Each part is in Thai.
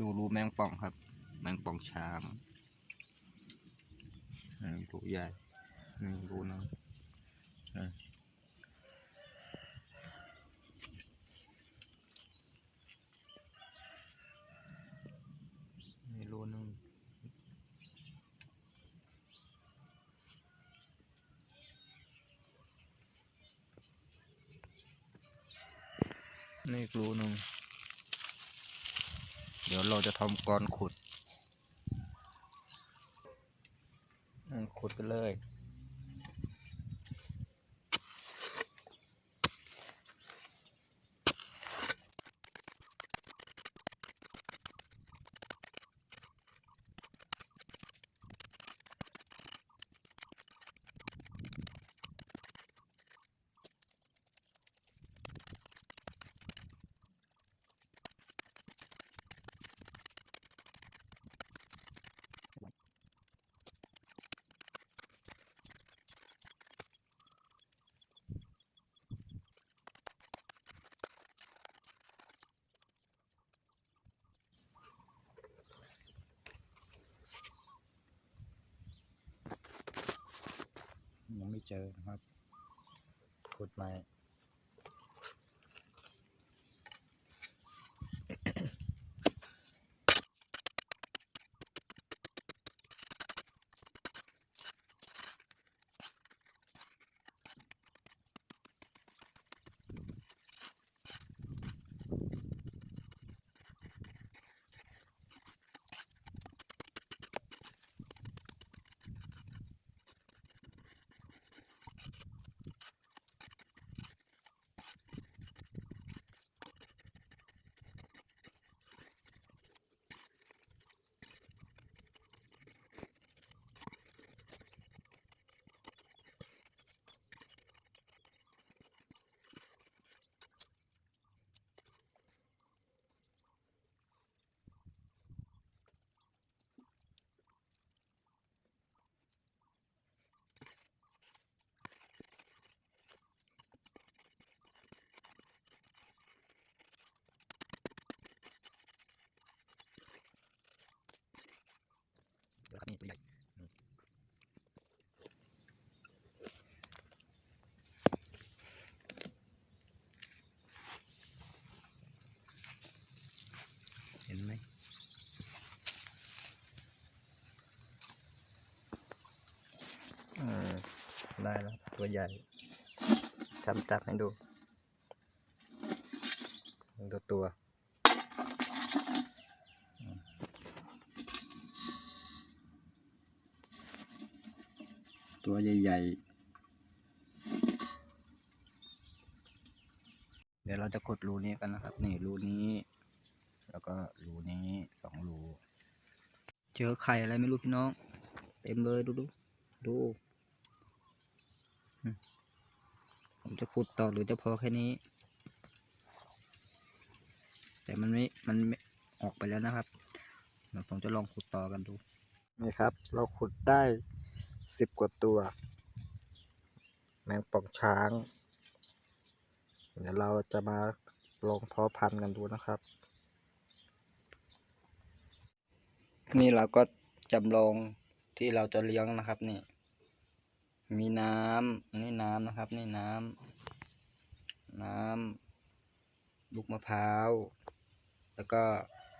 ดูรูแมงป่องครับ แมงป่องช้างรูใหญ่นี่รูหนึงอืมนี่รูหนึงนี่รูหนึง ดี๋ยวเราจะทำกรอนขุด ขุดไปเลย ยังไม่เจอนะครับขุดใหม่ ได้แล้วตัวใหญ่ทำจับให้ดูดูตัว ตัวใหญ่ๆ เดี๋ยวเราจะขุดรูนี้กันนะครับ นี่รูนี้ แล้วก็รูนี้สองรู เจอไข่อะไรไม่รู้พี่น้อง เต็มเลยดูดูดูอืม ผมจะขุดต่อหรือจะพอแค่นี้ แต่มันไม่ มันไม่ออกไปแล้วนะครับเดี๋ยวผมจะลองขุดต่อกันดู นี่ครับ เราขุดได้สิบกว่าตัว แมงป่องช้าง เดี๋ยวเราจะมาลองเพาะพันธุ์กันดูนะครับ นี่เราก็จำลองที่เราจะเลี้ยงนะครับนี่ มีน้ำนี่น้ำนะครับ นี่น้ำน้ำลูกมะพร้าว แล้วก็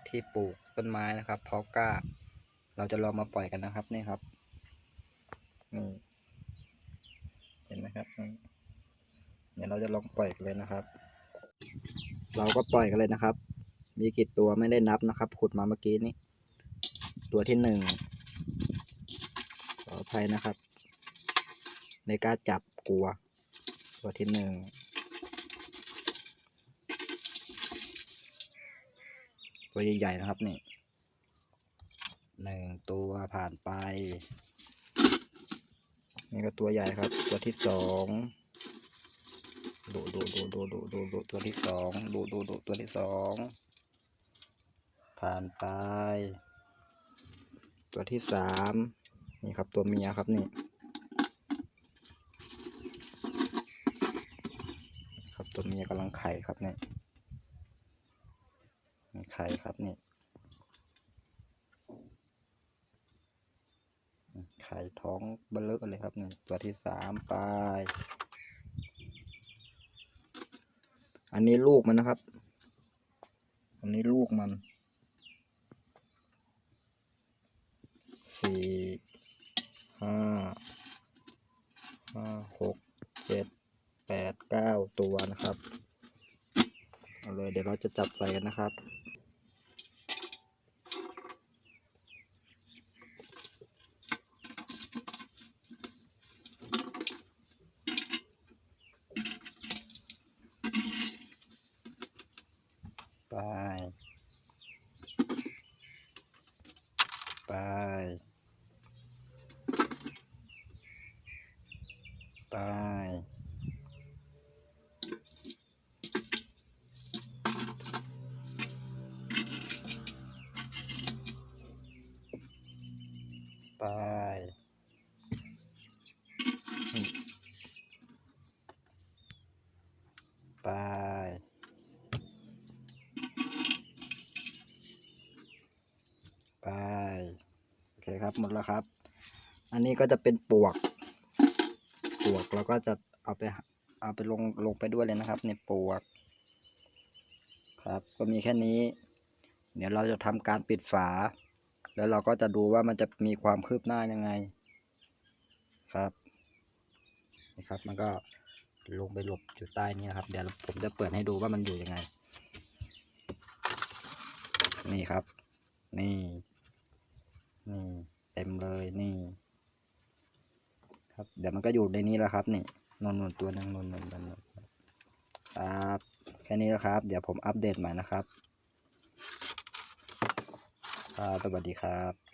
ที่ปลูกต้นไม้นะครับเพาะกล้า เราจะลองมาปล่อยกันนะครับนี่ครับนี่เห็นไหมครับนี่เดี๋ยวเราจะลองปล่อยกันเลยนะครับ เราก็ปล่อยกันเลยนะครับ มีกี่ตัวไม่ได้นับนะครับ ขุดมาเมื่อกี้นี้ตัวที่หนึ่งขออภัยนะครับ ไม่กล้าจับกลัว ตัวที่หนึ่งตัวใหญ่ๆนะครับนี่หนึ่งตัวผ่านไป นี่ก็ตัวใหญ่ครับ ตัวที่สองดูดูดูดูดูดูดูตัวที่สองดูดูดูตัวที่สองผ่านไป ตัวที่สามนี่ครับตัวเมียครับนี่ ตัวเมียกำลังไข่ครับเนี่ยมีไข่ครับเนี่ยไข่ท้องเบลอเลยครับเนี่ยตัวที่สามไป อันนี้ลูกมันนะครับ อันนี้ลูกมันสี่ ตัวนะครับเอาเลยเดี๋ยวเราจะจับใส่กันนะครับไป ไป ไป ไปไป ไป โอเคครับหมดแล้วครับ อันนี้ก็จะเป็นปวก ปวกเราก็จะเอาไปเอาไปลงลงไปด้วยเลยนะครับ ในปวก ครับ ก็มีแค่นี้ เดี๋ยวเราจะทำการปิดฝา แล้วเราก็จะดูว่ามันจะมีความคืบหน้ายังไง ครับนี่ครับ มันก็ลงไปหลบอยู่ใต้นี้นะครับ เดี๋ยวผมจะเปิดให้ดูว่ามันอยู่ยังไง นี่ครับ นี่ นี่ เต็มเลยนี่ ครับ เดี๋ยวมันก็อยู่ในนี้แล้วครับนี่นนนตัวนึงนนนนนนครับ แค่นี้แล้วครับ เดี๋ยวผมอัปเดตใหม่นะครับ ครับสวัสดีครับ